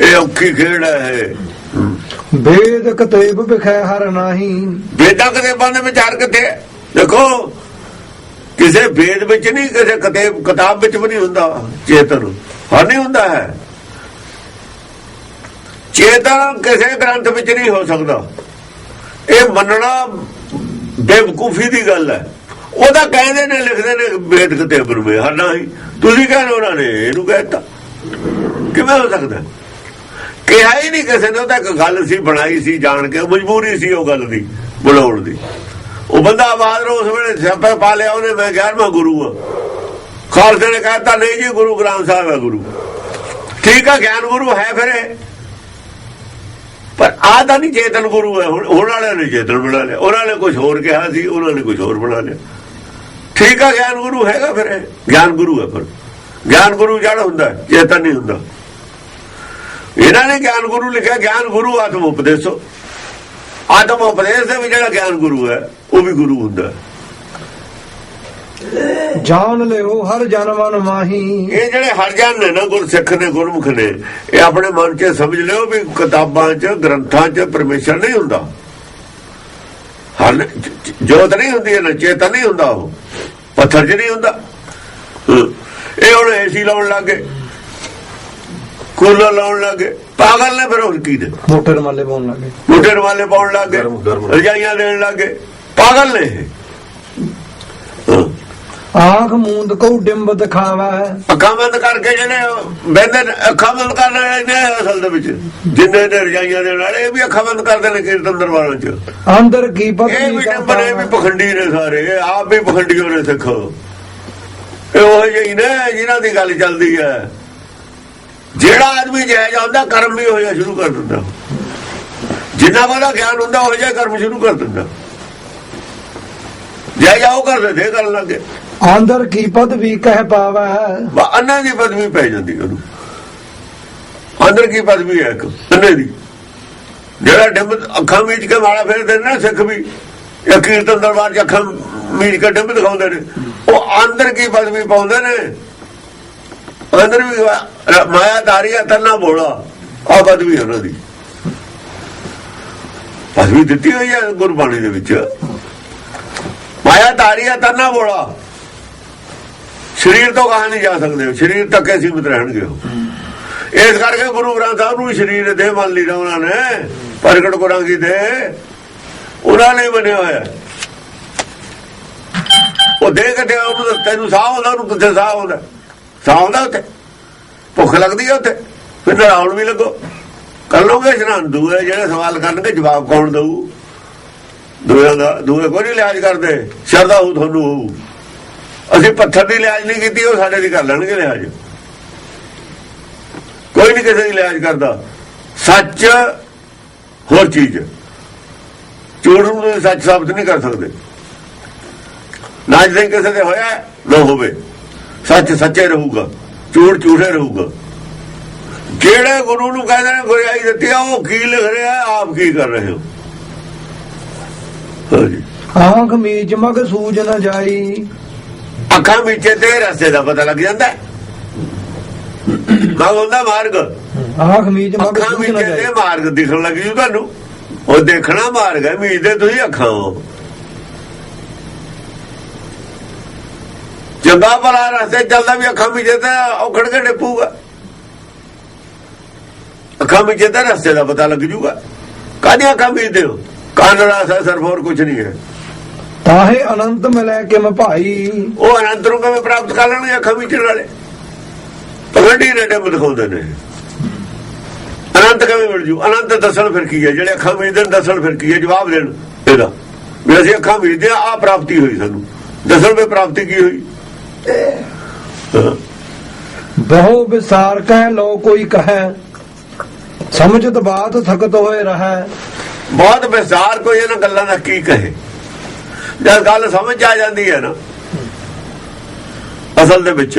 ਇਹ ਔਖੀ ਖੇਡ ਹੈ ਵੇਦ ਕਤੇਬ ਵਿਖੈ ਹਰ ਨਾਹੀ। ਵੇਦਾਂ ਕਿਤਾਬਾਂ ਦੇ ਵਿਚਾਰ ਕਿੱਥੇ? ਦੇਖੋ ਕਿਸੇ ਵੇਦ ਵਿੱਚ ਨਹੀਂ ਕਿਸੇ ਕਿਤਾਬ ਕਿਤਾਬ ਵਿੱਚ ਵੀ ਨਹੀਂ ਹੁੰਦਾ ਚੇਤਨ। ਹਾਂ ਨਹੀਂ ਹੁੰਦਾ ਹੈ। ਚੇਤਨ ਕਿਸੇ ਗ੍ਰੰਥ ਵਿੱਚ ਨਹੀਂ ਹੋ ਸਕਦਾ। ਇਹ ਮੰਨਣਾ ਬੇਵਕੂਫੀ ਦੀ ਗੱਲ ਹੈ। ਉਹਦਾ ਕਹਿੰਦੇ ਨੇ ਲਿਖਦੇ ਨੇ ਵੇਦ ਕਿਤਾਬ ਨੂੰ ਹਾਂ ਨਹੀਂ। ਤੁਸੀਂ ਕਹਿੰਦੇ ਉਹਨਾਂ ਨੇ ਇਹਨੂੰ ਕਹਿਤਾ ਕਿਵੇਂ ਹੋ ਸਕਦਾ? ਕਿਹਾ ਹੀ ਨਹੀਂ ਕਿਸੇ ਨੇ, ਉਹ ਤਾਂ ਇੱਕ ਗੱਲ ਸੀ, ਬਣਾਈ ਸੀ, ਜਾਣ ਕੇ, ਮਜਬੂਰੀ ਸੀ ਉਹ ਗੱਲ ਦੀ, ਬਣਾਉਣ ਦੀ। ਉਹ ਬੰਦਾ ਆਵਾਜ਼ ਰੋ ਉਸ ਵੇਲੇ ਛਾਪੇ ਪਾ ਲਿਆ, ਉਹਨੇ, ਮੈਂ 11ਵਾਂ ਗੁਰੂ ਆ ਖਾਲਸੇ ਨੇ ਕਹਿਤਾ ਨਹੀਂ ਜੀ, ਗੁਰੂ ਗ੍ਰੰਥ ਸਾਹਿਬ ਹੈ ਗੁਰੂ। ਠੀਕ ਆ, ਗਿਆਨ ਗੁਰੂ ਹੈ ਫਿਰ ਇਹ। ਪਰ ਆਹ ਤਾਂ ਨਹੀਂ ਚੇਤਨ ਗੁਰੂ ਹੈ, ਹੁਣ ਵਾਲਿਆਂ ਨੇ ਚੇਤਨ ਬਣਾ ਲਿਆ। ਉਹਨਾਂ ਨੇ ਕੁਝ ਹੋਰ ਕਿਹਾ ਸੀ, ਉਹਨਾਂ ਨੇ ਕੁਝ ਹੋਰ ਬਣਾ ਲਿਆ। ਠੀਕ ਆ, ਗਿਆਨ ਗੁਰੂ ਹੈਗਾ ਫਿਰ ਇਹ। ਗਿਆਨ ਗੁਰੂ ਹੈ ਪਰ ਗਿਆਨ ਗੁਰੂ ਜਿਹੜਾ ਹੁੰਦਾ, ਚੇਤਨ ਨਹੀਂ ਹੁੰਦਾ। ਇਹਨਾਂ ਨੇ ਗਿਆਨ ਗੁਰੂ ਲਿਖਿਆ ਗਿਆਨ ਗੁਰੂ ਆਤਮ ਉਪਦੇਸੋ। ਆਤਮ ਉਪਦੇਸ਼ ਦੇ ਵਿੱਚ ਜਿਹੜਾ ਗਿਆਨ ਗੁਰੂ ਹੈ ਉਹ ਵੀ ਗੁਰੂ ਹੁੰਦਾ। ਜਾਣ ਲਿਓ ਹਰ ਜਨਮਨ ਮਾਹੀ। ਇਹ ਜਿਹੜੇ ਹਰ ਜਨ ਨੇ ਨਾ ਗੁਰਸਿੱਖ ਨੇ ਗੁਰਮੁਖ ਨੇ ਇਹ ਆਪਣੇ ਮਨ 'ਚ ਸਮਝ ਲਿਓ ਵੀ ਕਿਤਾਬਾਂ 'ਚ ਗ੍ਰੰਥਾਂ 'ਚ ਪਰਮੇਸ਼ਰ ਨਹੀਂ ਹੁੰਦਾ। ਹਰ ਜੋਤ ਨਹੀਂ ਹੁੰਦੀ ਹੈ ਨਾ ਚੇਤਨ ਨਹੀਂ ਹੁੰਦਾ ਉਹ। ਪੱਥਰ 'ਚ ਨਹੀਂ ਹੁੰਦਾ। ਇਹ ਹੁਣ ਏਸੀ ਲਾਉਣ ਲੱਗੇ ਕੂਲਰ ਲਾਉਣ ਲੱਗੇ। ਪਾਗਲ ਨੇ ਫਿਰ ਹੋਰ ਕੀ ਨੇ ਮੋਟੇ ਰਮਾਲੇ ਪਾਉਣ ਲੱਗੇ। ਮੁੰਡੇ ਵਾਲੇ ਪਾਉਣ ਲੱਗ। ਰਜਾਈਆਂ ਦੇਣ ਲੱਗ। ਗਏ ਪਾਗਲ ਨੇ ਇਹ। ਆਂਖ ਮੂੰਦ ਕੋ ਡਿੰਬ ਦਿਖਾਵਾ ਅੱਖਾਂ ਬੰਦ ਕਰਕੇ ਜਿਹੜੇ ਬਹਿੰਦੇ ਨੇ ਅੱਖਾਂ ਬੰਦ ਕਰਨ ਵਾਲੇ ਨੇ ਅਸਲ ਦੇ ਵਿੱਚ। ਜਿੰਨੇ ਨੇ ਰਜਾਈਆਂ ਦੇਣ ਵਾਲੇ ਇਹ ਵੀ ਅੱਖਾਂ ਬੰਦ ਕਰਦੇ ਨੇ ਕੀਰਤਨ ਦਰਬਾਰਾਂ 'ਚ। ਅੰਦਰ ਕੀ ਇਹ ਪਤਨੀ ਵੀ ਟੰਬਰ ਇਹ ਵੀ। ਪਖੰਡੀ ਨੇ ਸਾਰੇ। ਇਹ ਆਪ ਵੀ ਪਖੰਡੀਓ ਨੇ ਸਿੱਖ। ਇਹ ਉਹ ਜਿਹੀ ਨੇ ਜਿਨ੍ਹਾਂ ਦੀ ਗੱਲ ਚੱਲਦੀ ਹੈ। ਜਿਹੜਾ ਆਦਮੀ ਜਾਇਜ਼ ਆਉਂਦਾ ਕਰਮ ਵੀ ਹੋਇਆ ਸ਼ੁਰੂ ਕਰ ਦਿੰਦਾ। ਜਿੰਨਾ ਵਾਲਾ ਗਿਆਨ ਹੁੰਦਾ ਉਹ ਜਿਹਾ ਕਰਮ ਸ਼ੁਰੂ ਕਰ ਦਿੰਦਾ। ਜੈ ਜਾਓ ਕਰਦੇ ਦੇ ਕਰਨ ਲੱਗੇ। ਅੰਦਰ ਕੀ ਪਦਵੀ ਕਹਿ ਪਾਵਾ? ਅੰਨਾਂ ਦੀ ਪਦਵੀ ਪੈ ਜਾਂਦੀ ਉਹਨੂੰ। ਅੰਦਰ ਕੀ ਪਦਵੀ ਹੈ ਅੰਨੇ ਦੀ। ਜਿਹੜਾ ਡਿੰਬ ਅੱਖਾਂ ਮੀਚ ਕੇ ਮਾਲਾ ਫੇਰਦੇ ਨੇ ਨਾ ਸਿੱਖ ਵੀ ਇਹ ਕੀਰਤਨ ਦਰਬਾਰ 'ਚ ਅੱਖਾਂ ਮੀਚ ਕੇ ਡਿੰਬ ਦਿਖਾਉਂਦੇ ਨੇ ਉਹ ਅੰਦਰ ਕੀ ਪਦਵੀ ਪਾਉਂਦੇ ਨੇ? ਅੰਦਰ ਵੀ ਵਾ- ਮਾਇਆ ਧਾਰੀਆ ਤੰਨਾ ਬੋਲਾ। ਆ ਪਦਵੀ ਉਹਨਾਂ ਦੀ। ਪਦਵੀ ਦਿੱਤੀ ਹੋਈ ਹੈ ਗੁਰਬਾਣੀ ਦੇ ਵਿੱਚ। ਮਾਇਆ ਧਾਰੀਆ ਤੰਨਾ ਬੋਲਾ। ਸਰੀਰ ਤੋਂ ਕਹਾ ਨਹੀਂ ਜਾ ਸਕਦੇ ਸਰੀਰ ਤੱਕੇ ਹੀ ਸੀਮਿਤ ਰਹਿਣਗੇ ਇਸ ਕਰਕੇ ਗੁਰੂ ਗ੍ਰੰਥ ਸਾਹਿਬ ਨੂੰ ਸਰੀਰ ਦੇ ਮੰਨ ਲਈ ਦਾ ਉਹਨਾਂ ਨੇ, ਪ੍ਰਗਟ ਕਰਾਂਗੀ ਦੇ ਉਹਨਾਂ ਨੇ ਬਣਿਆ ਹੋਇਆ। ਉਹ ਦੇ ਕੇ ਉਹਨੂੰ ਤੈਨੂੰ ਸਾਹ ਆਉਂਦਾ, ਉਹਨੂੰ ਕਿੱਥੇ ਸਾਹ ਆਉਂਦਾ? ਸਾਹ ਉੱਥੇ। ਭੁੱਖ ਲੱਗਦੀ ਹੈ ਉੱਥੇ। ਫਿਰ ਨਹਾਉਣ ਵੀ ਲੱਗੋ। ਕਰ ਲਓਗੇ ਇਸ਼ਨਾਨ? ਦੂਏ ਜਿਹੜੇ ਸਵਾਲ ਕਰਨਗੇ, ਜਵਾਬ ਕੌਣ ਦਊ? ਦੂਏ ਦਾ ਦੂਏ ਕੋਈ ਨਹੀਂ ਲਿਹਾਜ਼ ਕਰਦੇ। ਸ਼ਰਦਾ ਹੋ ਤੁਹਾਨੂੰ ਹੋਊ। ਅਸੀਂ ਪੱਥਰ ਦੀ ਲਿਹਾਜ਼ ਨਹੀਂ ਕੀਤੀ, ਉਹ ਸਾਡੇ ਦੀ ਕਰ ਲੈਣਗੇ ਲਿਹਾਜ਼ ਕੋਈ ਨਹੀਂ ਕਿਸੇ ਦੀ ਲਿਹਾਜ਼ ਕਰਦਾ। ਸੱਚ ਹੋਰ ਚੀਜ਼। ਹੈ। ਨੂੰ ਤੁਸੀਂ ਸੱਚ ਸਾਬਤ ਨਹੀਂ ਕਰ ਸਕਦੇ। ਨਾ ਜੇ ਕਿਸੇ ਦੇ ਹੋਇਆ, ਨਾ ਹੋਵੇ। ਸੱਚ ਸੱਚੇ ਰਹੂਗਾ ਝੂਠ ਝੂਠੇ ਰਹੂਗਾ। ਜਿਹੜੇ ਗੁਰੂ ਨੂੰ ਕਹਿੰਦੇ ਨੇ ਗੁਰਿਆਈ ਦਿੱਤੀ ਆ ਉਹ ਕੀ ਲਿਖ ਰਿਹਾ ਆਪ ਕੀ ਕਰ ਰਹੇ ਹੋ? ਆਂਖ ਮੀਚ ਮਗ ਸੂਝ ਨਾ ਜਾਈ। ਅੱਖਾਂ ਵਿੱਚ ਤੇ ਰਸਤੇ ਦਾ ਪਤਾ ਲੱਗ ਜਾਂਦਾ। ਮਗ ਹੁੰਦਾ ਮਾਰਗ? ਆਂਖ ਮੀਚ ਮਗ ਵਿੱਚ ਨਾ ਤੇ ਜਾਈ। ਮਾਰਗ ਦਿਖਣ ਲੱਗ ਜੂ ਤੁਹਾਨੂੰ। ਉਹ ਦੇਖਣਾ ਮਾਰਗ ਹੈ ਮੀਤ ਦੇ ਤੁਸੀਂ ਅੱਖਾਂ ਹੋ। ਚੰਗਾ ਭਲਾ ਰਸਤੇ ਚੱਲਦਾ ਵੀ ਅੱਖਾਂ ਵਿੱਚ ਤੇ ਔਖੜ ਕੇ ਡਿੱਪੂਗਾ। ਅੱਖਾਂ ਵਿੱਚ ਤੇ ਰਸਤੇ ਦਾ ਪਤਾ ਲੱਗ ਜੂਗਾ। ਕਾਹਦੀਆਂ ਅੱਖਾਂ ਵਿੱਚ ਹੋ ਕੰਨ ਰਾਸਾ ਸਰਫ ਹੋਰ ਕੁਝ ਨਹੀਂ ਹੈ। ਤਾਹੇ ਅਨੰਤ ਮਿਲੈ ਕਿਮ ਭਾਈ। ਉਹ ਅਨੰਤ ਨੂੰ ਕਿਵੇਂ ਪ੍ਰਾਪਤ ਕਰ ਲੈਣਗੇ ਅੱਖਾਂ ਵਿੱਚ ਵਾਲੇ ਪਗੰਡੀ ਨੇ ਡਿੰਬ ਦਿਖਾਉਂਦੇ ਨੇ। ਅਨੰਤ ਕਿਵੇਂ ਮਿਲ ਜੂ? ਅਨੰਤ ਦੱਸਣ ਫਿਰ ਕੀ ਹੈ? ਜਿਹੜੇ ਅੱਖਾਂ ਵਿੱਚ ਦੇ ਦੱਸਣ ਫਿਰ ਕੀ ਹੈ? ਜਵਾਬ ਦੇਣ ਇਹਦਾ। ਵੀ ਅਸੀਂ ਅੱਖਾਂ ਵਿੱਚ ਦੇ ਆ ਪ੍ਰਾਪਤੀ ਹੋਈ ਸਾਨੂੰ। ਦੱਸਣ ਵੀ ਪ੍ਰਾਪਤੀ ਕੀ ਹੋਈ। ਬਹੁ ਵਿਸਾਰ ਕਹਿ ਲੋ ਕੋਈ ਕਹੈ, ਸਮਝਤ ਬਾਤ ਥਕਤ ਹੋਏ ਰਹੈ। ਬਹੁਤ ਵਿਸਾਰ ਕੋਈ ਇਹਨਾਂ ਗੱਲਾਂ ਦਾ ਕੀ ਕਹੇ? ਜਦ ਗੱਲ ਸਮਝ ਆ ਜਾਂਦੀ ਹੈ ਨਾ, ਅਸਲ ਦੇ ਵਿੱਚ,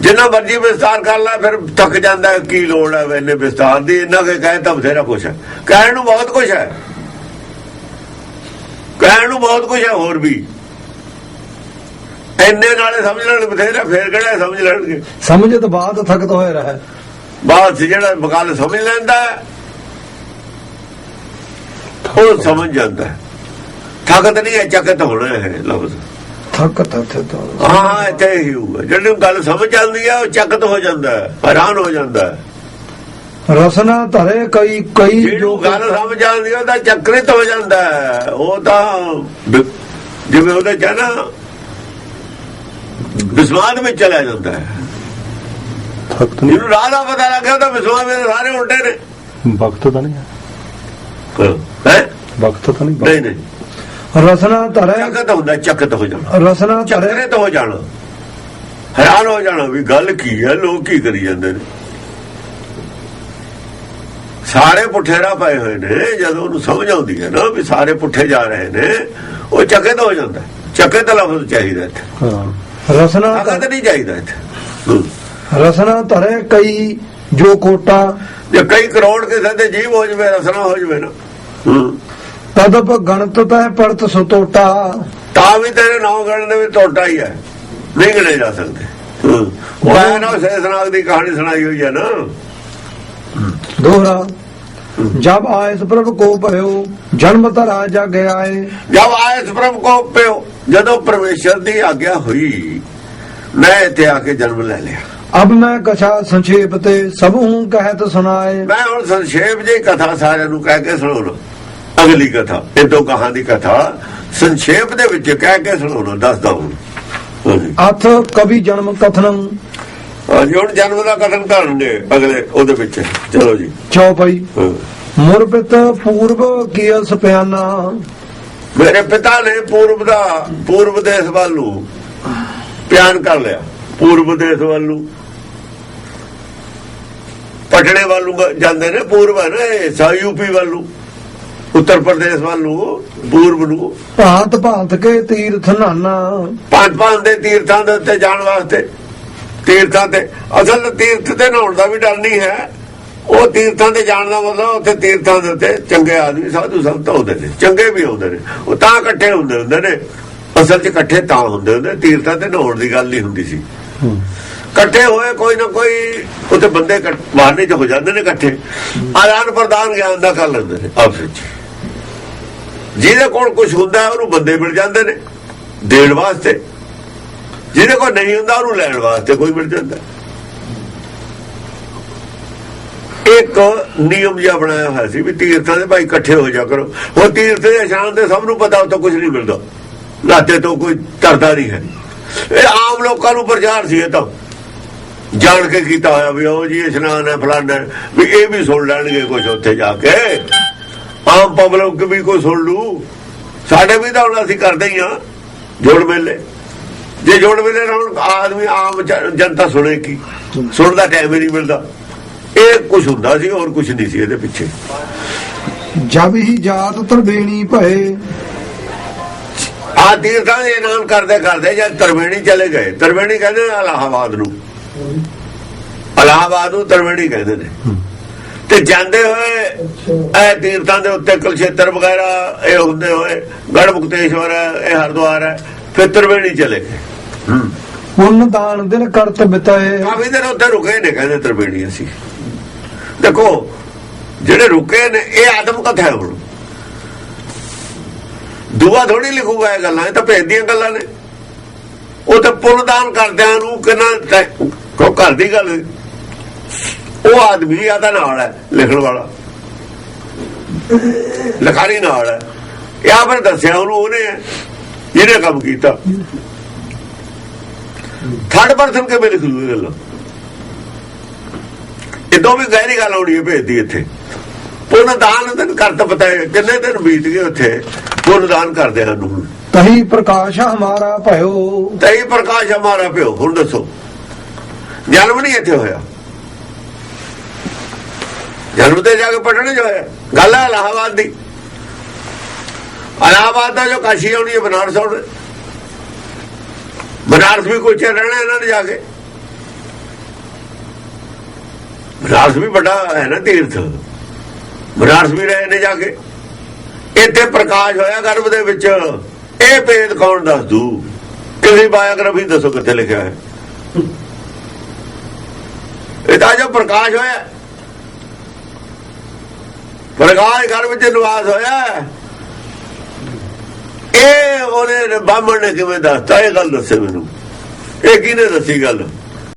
ਜਿੰਨਾ ਮਰਜ਼ੀ ਵਿਸਤਾਰ ਕਰ ਲੈ, ਫਿਰ ਥੱਕ ਜਾਂਦਾ ਕੀ ਲੋੜ ਹੈ ਇਹਨੇ ਵਿਸਤਾਰ ਦੀ ਇਹਨਾਂ ਕੇ ਕਹਿ ਤਾਂ ਬਥੇਰਾ ਕੁਛ ਹੈ। ਕਹਿਣ ਨੂੰ ਬਹੁਤ ਕੁਛ ਹੈ। ਕਹਿਣ ਨੂੰ ਬਹੁਤ ਕੁਛ ਹੈ ਹੋਰ ਵੀ। ਇੰਨੇ ਨਾਲੇ ਸਮਝ ਲੈਣ ਬਥੇਰਾ ਫੇਰ ਕਿਹੜਾ ਸਮਝ ਲੈਣਗੇ? ਸਮਝਤ ਬਾਤ ਥਕਤ ਹੋਏ ਰਹੈ। 'ਚ ਜਿਹੜਾ ਗੱਲ ਸਮਝ ਲੈਂਦਾ ਹੈ, ਉਹ ਸਮਝ ਜਾਂਦਾ ਹੈ। ਥਕਤ ਨਹੀਂ ਹੈ ਚਕਤ ਹੋਣਾ ਹੈ ਲਫ਼ਜ਼। ਥਕ ਤਥ ਤੋਂ ਹਾਂ ਇੱਥੇ ਹੀ ਹੋਊਗਾ। ਜਿਹੜੀ ਗੱਲ ਸਮਝ ਜਾਂਦੀ ਹੈ ਉਹ ਚਕਤ ਹੋ ਜਾਂਦਾ ਹੈਰਾਨ ਹੋ ਜਾਂਦਾ ਰਸਨਾ ਧਰੇ ਕਈ ਕਈ ਜੋ ਗੱਲ ਸਮਝ ਜਾਂਦੀ ਹੈ ਉਹਦਾ ਚੱਕਰਿਤ ਹੋ ਜਾਂਦਾ ਹੈ। ਉਹ ਤਾਂ ਜਿਵੇਂ ਉਹਦੇ ਨਾ ਵਿਸਵਾਦ ਵਿੱਚ ਚਲਾ ਜਾਂਦਾ ਹੈ। ਭਗਤ ਨਹੀਂ। ਰਾਹ ਦਾ ਪਤਾ ਲੱਗਿਆ ਤਾਂ ਵਿਸਵਾਦ ਵਿੱਚ ਸਾਰੇ ਉਲਟੇ ਨੇ। ਭਗਤ ਤਾਂ ਨਹੀਂ ਹੈ। ਹੈ। ਭਗਤ ਤਾਂ ਨਹੀਂ। ਨਹੀਂ ਨਹੀਂ। ਰਸਨਾ ਧਰੇ। ਚਕਤ ਹੁੰਦਾ ਚਕਤ ਹੋ ਜਾਣਾ। ਰਸਨਾ ਧਰੇ। ਚੱਕਰਿਤ ਹੋ ਜਾਣਾ। ਹੈਰਾਨ ਹੋ ਜਾਣਾ ਵੀ ਗੱਲ ਕੀ ਹੈ ਲੋਕ ਕੀ ਕਰੀ ਜਾਂਦੇ ਨੇ। ਸਾਰੇ ਪੁੱਠੇ ਰਾਹ ਪਏ ਹੋਏ ਨੇ ਜਦੋਂ ਉਹਨੂੰ ਸਮਝ ਆਉਂਦੀ ਹੈ ਨਾ ਵੀ ਸਾਰੇ ਪੁੱਠੇ ਜਾ ਰਹੇ ਨੇ ਉਹ ਚੱਕੇ ਹੋ ਜਾਂਦਾ। ਚੱਕੇ ਦਾ ਲਫ਼ਜ਼ ਚਾਹੀਦਾ ਇੱਥੇ। ਹਾਂ। ਰਸਨਾ ਤਾਕਤ ਨਹੀਂ ਚਾਹੀਦਾ ਇੱਥੇ। ਹੂੰ। ਰਸਨਾ ਧਰੇ ਕਈ ਜੋ ਕੋਟਾ। ਜੇ ਕਈ ਕਰੋੜ ਕਿਸੇ ਦੇ ਜੀਵ ਹੋ ਜਵੇ ਰਸਨਾ ਹੋ ਜਵੇ ਨਾ। ਹੂੰ। ਤਦਪ ਗਣਤ ਤੈ ਪਰਤ ਸੁਤੋਟਾ। ਤਾਂ ਵੀ ਤੇਰੇ ਨਾਮ ਗਣ ਦੇ ਵਿੱਚ ਟੋਟਾ ਹੀ ਹੈ। ਨਹੀਂ ਗਣੇ ਜਾ ਸਕਦੇ। ਹੂੰ। ਉਹ ਨਾ ਸੇਸਨਾਗ ਦੀ ਕਹਾਣੀ ਸੁਣਾਈ ਹੋਈ ਹੈ ਨਾ। ਦੋਹਰਾ ਜਬ ਆਇਸ ਪ੍ਰਭ ਕੋ ਭਇਓ ਜਨਮ ਧਰਾ ਜਗ ਆਏ ਜਦ ਆਇਸ ਪ੍ਰਭ ਕੋ ਪਿਓ ਜਦੋਂ ਪਰਮੇਸ਼ਰ ਦੀ ਆਗਿਆ ਹੋਈ ਮੈਂ ਇੱਥੇ ਆ ਕੇ ਜਨਮ ਲੈ ਲਿਆ। ਅਬ ਮੈਂ ਕਛਾ ਸੰਖੇਪ ਤੇ ਸਭ ਹੂੰ ਕਹਿਤ ਸੁਨਾਏ ਮੈਂ ਹੁਣ ਸੰਖੇਪ ਜਿਹੀ ਕਥਾ ਸਾਰਿਆਂ ਨੂੰ ਕਹਿ ਕੇ ਸੁਣਾਉਣਾ। ਅਗਲੀ ਕਥਾ ਇਹ ਦੋ ਕਹਾਂ ਦੀ ਕਥਾ ਸੰਖੇਪ ਦੇ ਵਿੱਚ ਕਹਿ ਕੇ ਸੁਣਾਉਣਾ ਦੱਸਦਾ ਹਾਂਜੀ। ਅਥ ਕਵੀ ਜਨਮ ਕਥਨੰ। ਹੁਣ ਜਨਮ ਦਾ ਕਥਨ ਕਰਨਗੇ ਅਗਲੇ ਉਹਦੇ ਵਿੱਚ। ਚਲੋ ਜੀ। ਚੌਪਈ ਹਾਂ। ਮੁਰਬਿਤ ਪੂਰਬ ਕੀਲ ਸਪਿਆਨਾ ਮੇਰੇ ਪਿਤਾ ਨੇ ਪੂਰਬ ਦਾ ਪੂਰਬ ਦੇਸ਼ ਵੱਲ ਨੂੰ ਪਿਆਨ ਕਰ ਲਿਆ। ਪੂਰਬ ਦੇਸ਼ ਵੱਲ ਨੂੰ। ਪਟਣੇ ਵੱਲ ਨੂੰ ਜਾਂਦੇ ਨੇ ਪੂਰਬ ਹੈ ਨਾ ਇਹ ਸਾ ਯੂਪੀ ਵੱਲ ਨੂੰ। ਉੱਤਰ ਪ੍ਰਦੇਸ਼ ਵੱਲ ਨੂੰ ਪੂਰਬ ਨੂੰ। ਭਾਂਤ ਭਾਂਤ ਕੇ ਤੀਰਥ ਨਾਨਾ। ਪੰਜ ਪੰਜ ਦੇ ਤੀਰਥਾਂ ਦੇ ਉੱਤੇ ਜਾਣ ਵਾਸਤੇ। ਤੀਰਥਾਂ ਤੇ ਅਸਲ ਤੀਰਥ ਤੇ ਨਹਾਉਣ ਦਾ ਵੀ ਡਰ ਨਹੀਂ ਹੈ। ਉਹ ਤੀਰਥਾਂ ਤੇ ਜਾਣ ਦਾ ਮਤਲਬ ਉੱਥੇ ਤੀਰਥਾਂ ਦੇ ਉੱਤੇ ਚੰਗੇ ਆਦਮੀ ਸਾਧੂ ਸੰਤ ਆਉਂਦੇ ਨੇ ਚੰਗੇ ਵੀ ਆਉਂਦੇ ਨੇ ਉਹ ਤਾਂ ਇਕੱਠੇ ਹੁੰਦੇ ਹੁੰਦੇ ਨੇ ਅਸਲ 'ਚ ਇਕੱਠੇ ਤਾਂ ਹੁੰਦੇ ਹੁੰਦੇ ਤੀਰਥਾਂ ਤੇ ਨਹਾਉਣ ਦੀ ਗੱਲ ਨਹੀਂ ਹੁੰਦੀ ਸੀ। ਇਕੱਠੇ ਹੋਏ ਕੋਈ ਨਾ ਕੋਈ ਉੱਥੇ ਬੰਦੇ ਮਾਰਨੇ ਚ ਹੋ ਜਾਂਦੇ ਨੇ ਇਕੱਠੇ। ਆਦਾਨ ਪ੍ਰਦਾਨ ਗਿਆਨ ਦਾ ਕਰ ਲੈਂਦੇ ਨੇ ਆਪਸ ਵਿੱਚ। ਜਿਹਦੇ ਕੋਲ ਕੁਝ ਹੁੰਦਾ ਉਹਨੂੰ ਬੰਦੇ ਮਿਲ ਜਾਂਦੇ ਨੇ ਦੇਣ ਵਾਸਤੇ। ਜਿਹਦੇ ਕੋਲ ਨਹੀਂ ਹੁੰਦਾ ਉਹਨੂੰ ਲੈਣ ਵਾਸਤੇ ਕੋਈ ਮਿਲ ਜਾਂਦਾ। ਇੱਕ ਨਿਯਮ ਜਿਹਾ ਬਣਾਇਆ ਹੋਇਆ ਸੀ ਵੀ ਤੀਰਥਾਂ ਦੇ ਭਾਈ ਇਕੱਠੇ ਹੋ ਜਾ ਕਰੋ। ਉਹ ਤੀਰਥ ਦੇ ਇਸ਼ਨਾਨ ਤੇ ਸਭ ਨੂੰ ਪਤਾ ਉਹ ਤੋਂ ਕੁਝ ਨਹੀਂ ਮਿਲਦਾ। ਲਾਤੇ ਤੋਂ ਕੋਈ ਧਰਦਾ ਨਹੀਂ ਹੈ। ਇਹ ਆਮ ਲੋਕਾਂ ਨੂੰ ਪ੍ਰਚਾਰ ਸੀ ਇਹ ਤਾਂ। ਜਾਣ ਕੇ ਕੀਤਾ ਹੋਇਆ ਵੀ ਉਹ ਜੀ ਇਸ਼ਨਾਨ ਹੈ, ਫਲਾਣਾ ਵੀ ਇਹ ਵੀ ਸੁਣ ਲੈਣਗੇ ਕੁਝ ਉੱਥੇ ਜਾ ਕੇ। ਆਮ ਪਬਲਿਕ ਵੀ ਕੋਈ ਸੁਣ ਲੂ। ਸਾਡੇ ਵੀ ਤਾਂ ਹੁਣ ਅਸੀਂ ਕਰਦੇ ਹੀ ਆ ਜੋੜ ਮੇਲੇ। ਜੇ ਜੋੜ ਮੇਲੇ ਨਾਲ ਹੁਣ ਆਦਮੀ ਆਮ ਜਨਤਾ ਸੁਣੇ ਕੀ? ਸੁਣਦਾ ਟਾਈਮ ਹੀ ਨਹੀਂ ਮਿਲਦਾ। ਇਹ ਕੁਝ ਹੁੰਦਾ ਸੀ ਹੋਰ ਕੁਝ ਨਹੀਂ ਸੀ ਇਹਦੇ ਪਿੱਛੇ। ਜਬ ਹੀ ਜਾਤ ਤਰਬੇਣੀ ਭਏ। ਆ ਤੀਰਥਾਂ ਦੇ ਇਨਾਮ ਕਰਦੇ ਕਰਦੇ ਜਦ ਤਰਵੇਣੀ ਚਲੇ ਗਏ। ਤਰਵੇਣੀ ਕਹਿੰਦੇ ਨੇ ਇਲਾਹਾਬਾਦ ਨੂੰ। ਇਲਾਹਾਬਾਦ ਨੂੰ ਤਰਵੇਣੀ ਕਹਿੰਦੇ ਨੇ। ਤੇ ਜਾਂਦੇ ਹੋਏ ਇਹ ਤੀਰਥਾਂ ਦੇ ਉੱਤੇ ਕੁਲਛੇਤਰ ਵਗੈਰਾ ਇਹ ਹੁੰਦੇ ਹੋਏ ਗੜ ਮੁਕਤੇਸ਼ਵਰ ਇਹ ਹਰਦੁਆਰ ਹੈ ਫਿਰ ਤਰਵੇਣੀ ਚਲੇ ਗਏ। ਹੂੰ। ਪੁੰਨ ਦਾਨ ਦਿਨ ਕਰਤ ਬਿਤਾਏ। ਕਾਫੀ ਦਿਨ ਉੱਥੇ ਰੁਕੇ ਨੇ ਕਹਿੰਦੇ ਤਰਵੇਣੀ ਅਸੀਂ। ਦੇਖੋ ਜਿਹੜੇ ਰੁਕੇ ਨੇ ਇਹ ਆਦਮ ਕਥਾ ਹੈ ਹੁਣ। ਦੁਆ ਥੋੜੀ ਲਿਖੂਗਾ ਇਹ ਗੱਲਾਂ ਇਹ ਤਾਂ ਭੇਦ ਦੀਆਂ ਗੱਲਾਂ ਨੇ। ਉਹ ਤਾਂ ਪੁੰਨਦਾਨ ਕਰਦਿਆਂ ਨੂੰ ਕਿੰਨਾ ਕੋ ਘਰ ਦੀ ਗੱਲ ਉਹ ਆਦਮੀ ਆ ਤਾਂ ਨਾਲ ਹੈ ਲਿਖਣ ਵਾਲਾ। ਲਖਾਰੀ ਨਾਲ ਹੈ। ਇਹ ਆਪਰ ਦੱਸਿਆ ਉਹਨੂੰ ਉਹਨੇ ਜਿਹਨੇ ਕੰਮ ਕੀਤਾ। ਥਰਡ ਪਰਸਨ ਕਿਵੇਂ ਲਿਖ ਲੂ ਇਹ ਗੱਲਾਂ? ਇਦੋਂ ਵੀ ਗਹਿਰੀ ਗੱਲ ਆਉਣੀ ਹੈ ਭੇਜਦੀ ਇੱਥੇ। ਪੁੰਨ ਦਾਨ ਦਿਨ ਕਰਤ ਪਤਾ ਕਿੰਨੇ ਦਿਨ ਬੀਤ ਗਏ ਉੱਥੇ। ਪੁੰਨ ਦਾਨ ਕਰਦੇ ਹਨ ਹੁਣ ਤਹੀ ਪ੍ਰਕਾਸ਼ ਹਮਾਰਾ ਭਇਓ। ਤਈ ਪ੍ਰਕਾਸ਼ ਹਮਾਰਾ ਪਿਓ ਹੁਣ ਦੱਸੋ। ਜਨਮ ਨਹੀਂ ਇੱਥੇ ਹੋਇਆ। ਜਨਮ ਤੇ ਜਾ ਕੇ ਪਟਣੇ ਜੋ ਹੋਇਆ। ਗੱਲ ਹੈ ਇਲਾਹਾਬਾਦ ਦੀ। ਇਲਾਹਾਬਾਦ ਦਾ ਜੋ ਕਾਸ਼ੀ ਆਉਣੀ ਹੈ ਬਨਾਰਸ ਆਉਣਾ। ਬਨਾਰਸ ਵੀ ਕੋਈ ਚਿਰ ਰਹਿਣਾ ਇਹਨਾਂ ਨੇ ਜਾ ਕੇ। ਬਨਾਰਸ ਵੀ ਵੱਡਾ ਹੈ ਨਾ ਤੀਰਥ। ਬਨਾਰਸ ਵੀ ਰਹੇ ਨੇ ਜਾ ਕੇ। ਇੱਥੇ ਪ੍ਰਕਾਸ਼ ਹੋਇਆ ਗਰਭ ਦੇ ਵਿੱਚ। ਇਹ ਭੇਦ ਕੌਣ ਦੱਸ ਦੂ? ਕਿਸੇ ਬਾਇਓਗ੍ਰਾਫੀ ਦੱਸੋ ਕਿੱਥੇ ਲਿਖਿਆ ਹੈ? ਇਹ ਤਾਂ ਜੋ ਪ੍ਰਕਾਸ਼ ਹੋਇਆ। ਪ੍ਰਕਾਸ਼ ਘਰ ਵਿੱਚ ਨਿਵਾਸ ਹੋਇਆ। ਇਹ ਉਹਨੇ ਬਾਹਮਣ ਨੇ ਕਿਵੇਂ ਦੱਸਤਾ? ਇਹ ਗੱਲ ਦੱਸੇ ਮੈਨੂੰ। ਇਹ ਕਿਹਨੇ ਦੱਸੀ ਗੱਲ?